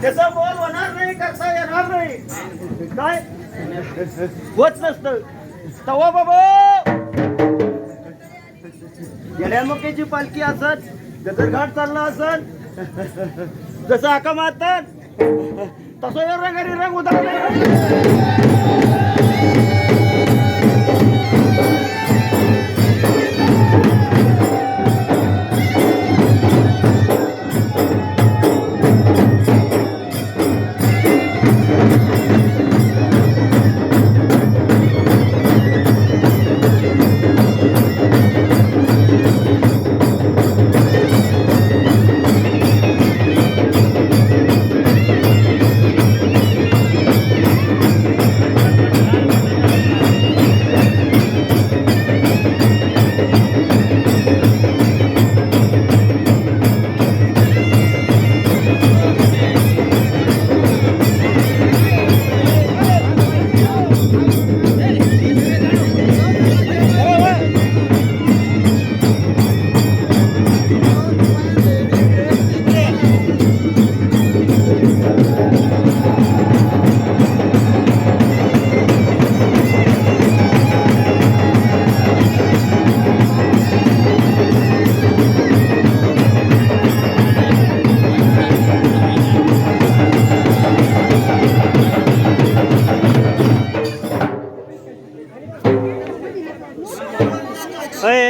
त्याचा मोल होणार नाही करता येणार नाही काय? होत नसत. तवा बाबा! गेल्यामुखेची पालखी असत गजरघाट चालला असत जसं आका मारतात तसं रंगारी रंग उतरला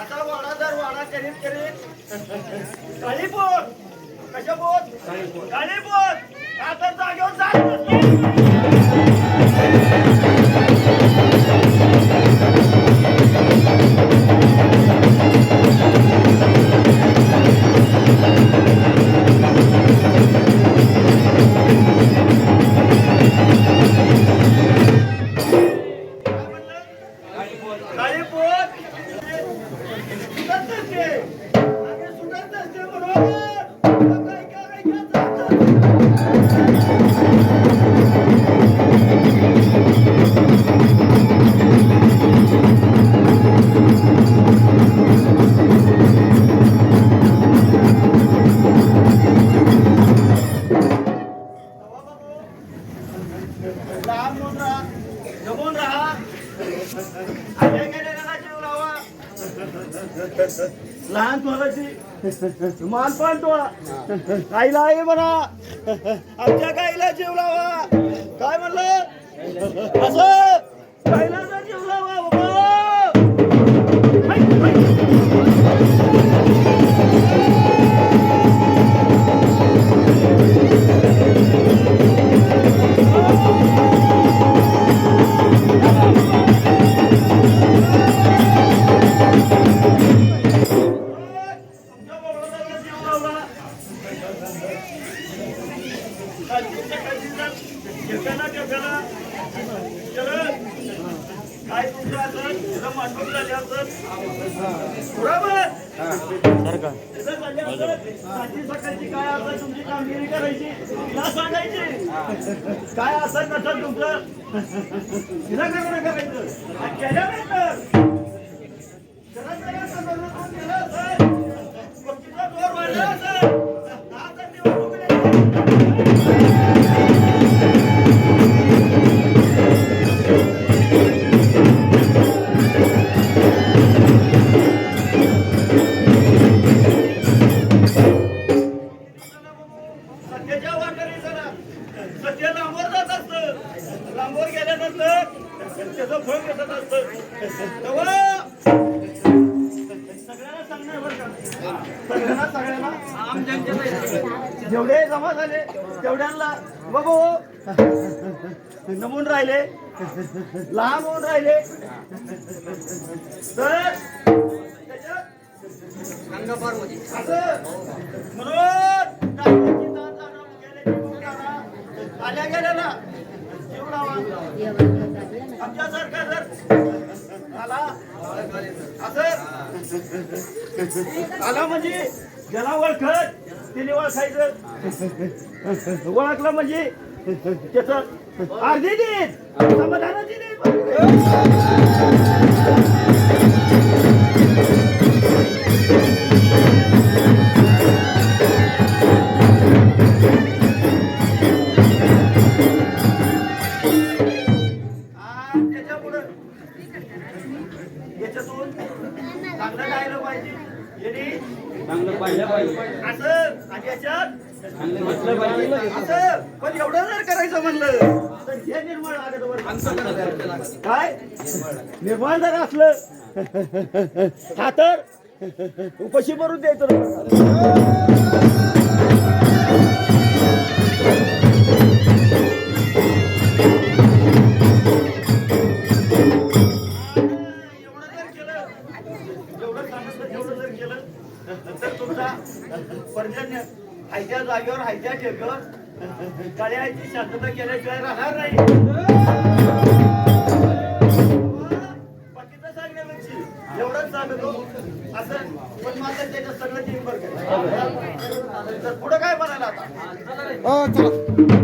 आता वाडा दर वाडा कशा पोट काळी मान मालपण टोळा आईला आहे म्हणा. आमच्या गाईला जीव लावा. काय म्हणलं? असं? गाईला जर जीव लावा. काय असं कसं कामगिरी करायची काय तुमचं तिला काय करायचं केल्यानंतर केलं तेवढ्यांना बघ. नमून राहिले. लांब होऊन राहिले. तर त्याच्यात म्हणून आल्या गेल्या ना. आमच्यासारखा जर आला. असं. आला म्हणजे ज्याला ओळखत. तिने ओळखायचं. ओळखलं म्हणजे त्याच अर्धी देत समाधानाची देत. त्याच्यापुढं याच्यातून चांगलं गायलं पाहिजे. चांगलं पाहिलं पाहिजे. असं. आणि याच्यात? चांगलं घेतलं पाहिजे. असं. पण एवढं जर करायचं म्हणलं तर हे लागत बरं. काय? निर्मळ जर असलं हा तर उपशी भरून द्यायचं. हायच्या जागेवर हायच्या ठेक्यावर कळ्याची शांतता केल्याशिवाय राहणार नाही. बाकीचं सांगण्यापेक्षा एवढंच सांगतो असं पण माझं सगळं टीम बरं तर पुढे काय म्हणाला आता?